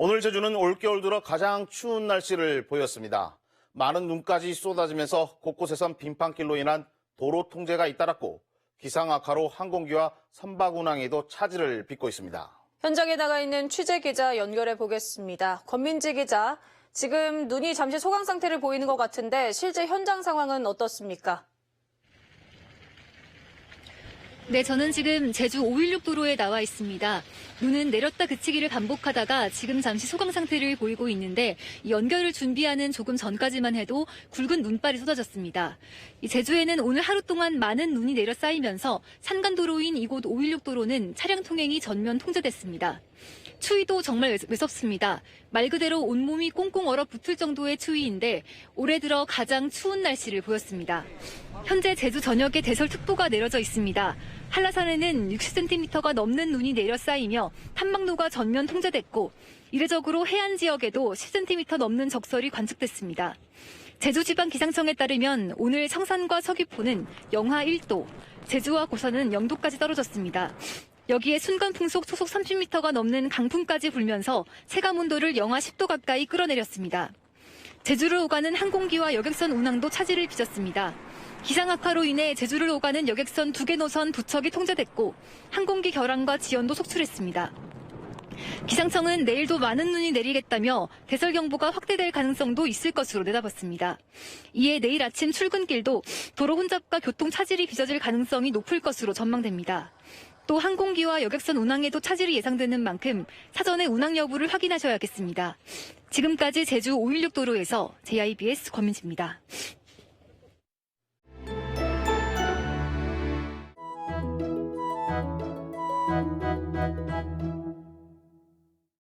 오늘 제주는 올겨울 들어 가장 추운 날씨를 보였습니다. 많은 눈까지 쏟아지면서 곳곳에선 빙판길로 인한 도로 통제가 잇따랐고 기상 악화로 항공기와 선박 운항에도 차질을 빚고 있습니다. 현장에 나가 있는 취재 기자 연결해 보겠습니다. 권민지 기자, 지금 눈이 잠시 소강 상태를 보이는 것 같은데 실제 현장 상황은 어떻습니까? 네, 저는 지금 제주 516 도로에 나와 있습니다. 눈은 내렸다 그치기를 반복하다가 지금 잠시 소강 상태를 보이고 있는데 이 연결을 준비하는 조금 전까지만 해도 굵은 눈발이 쏟아졌습니다. 이 제주에는 오늘 하루 동안 많은 눈이 내려 쌓이면서 산간도로인 이곳 516 도로는 차량 통행이 전면 통제됐습니다. 추위도 정말 외- 외섭습니다. 말 그대로 온몸이 꽁꽁 얼어붙을 정도의 추위인데 올해 들어 가장 추운 날씨를 보였습니다. 현재 제주 전역에 대설특보가 내려져 있습니다. 한라산에는 60cm가 넘는 눈이 내려 쌓이며 탐방로가 전면 통제됐고 이례적으로 해안 지역에도 10cm 넘는 적설이 관측됐습니다. 제주지방기상청에 따르면 오늘 성산과 서귀포는 영하 1도, 제주와 고산은 0도까지 떨어졌습니다. 여기에 순간 풍속 초속 30m가 넘는 강풍까지 불면서 체감 온도를 영하 10도 가까이 끌어내렸습니다. 제주를 오가는 항공기와 여객선 운항도 차질을 빚었습니다. 기상 악화로 인해 제주를 오가는 여객선 두 개 노선 부척이 통제됐고 항공기 결항과 지연도 속출했습니다. 기상청은 내일도 많은 눈이 내리겠다며 대설 경보가 확대될 가능성도 있을 것으로 내다봤습니다. 이에 내일 아침 출근길도 도로 혼잡과 교통 차질이 빚어질 가능성이 높을 것으로 전망됩니다. 또 항공기와 여객선 운항에도 차질이 예상되는 만큼 사전에 운항 여부를 확인하셔야겠습니다. 지금까지 제주 516 도로에서 JIBS 권민지입니다.